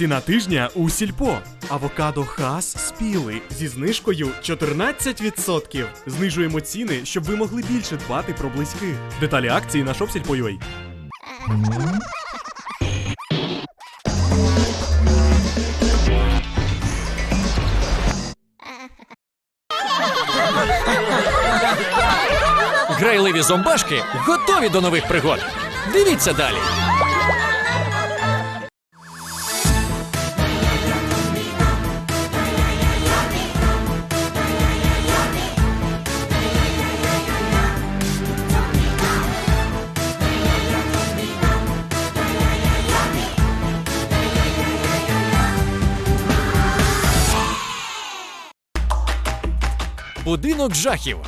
Ціна тижня у сільпо. Авокадо хас спіли зі знижкою 14%. Знижуємо ціни, щоб ви могли більше дбати про близьких. Деталі акції на shopsільпо.ua. Грайливі зомбашки готові до нових пригод. Дивіться далі. Будинок жахів.